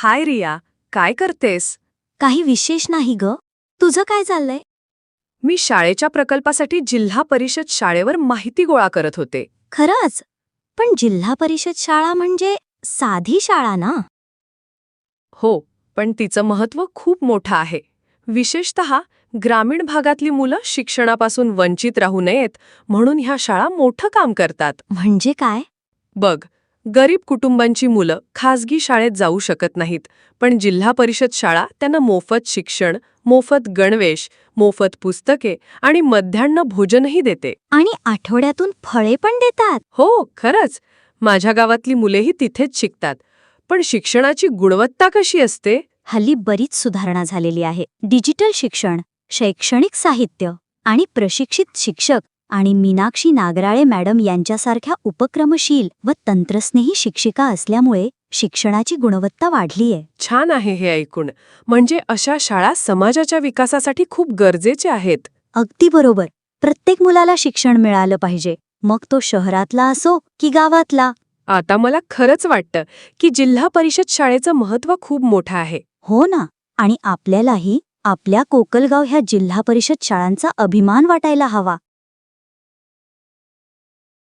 हाय रिया काय करतेस? काही विशेष नाही ग. तुझं काय चाललंय? मी शाळेच्या प्रकल्पासाठी जिल्हा परिषद शाळेवर माहिती गोळा करत होते. खरंच? पण जिल्हा परिषद शाळा म्हणजे साधी शाळा ना? हो पण तिचं महत्त्व खूप मोठं आहे. विशेषत ग्रामीण भागातली मुलं शिक्षणापासून वंचित राहू नयेत म्हणून ह्या शाळा मोठं काम करतात. म्हणजे काय? बघ गरीब कुटुंबांची मुलं खासगी शाळेत जाऊ शकत नाहीत पण जिल्हा परिषद शाळा त्यांना मोफत शिक्षण मोफत गणवेश मोफत पुस्तके आणि मध्यान्ह भोजनही देते. आणि आठवड्यातून फळे पण देतात. हो खरंच. माझ्या गावातली मुलेही तिथेच शिकतात. पण शिक्षणाची गुणवत्ता कशी असते? हल्ली बरीच सुधारणा झालेली आहे. डिजिटल शिक्षण शैक्षणिक साहित्य आणि प्रशिक्षित शिक्षक आणि मीनाक्षी नागराळे मॅडम यांच्यासारख्या उपक्रमशील व तंत्रस्नेही शिक्षिका असल्यामुळे शिक्षणाची गुणवत्ता वाढलीय. छान आहे हे ऐकून. म्हणजे अशा शाळा समाजाच्या विकासासाठी खूप गरजेच्या आहेत. अगदी बरोबर. प्रत्येक मुलाला शिक्षण मिळालं पाहिजे. मग तो शहरातला असो की गावातला. आता मला खरंच वाटतं की जिल्हा परिषद शाळेचं महत्त्व खूप मोठं आहे. हो ना. आणि आपल्यालाही आपल्या कोकलगाव ह्या जिल्हा परिषद शाळांचा अभिमान वाटायला हवा.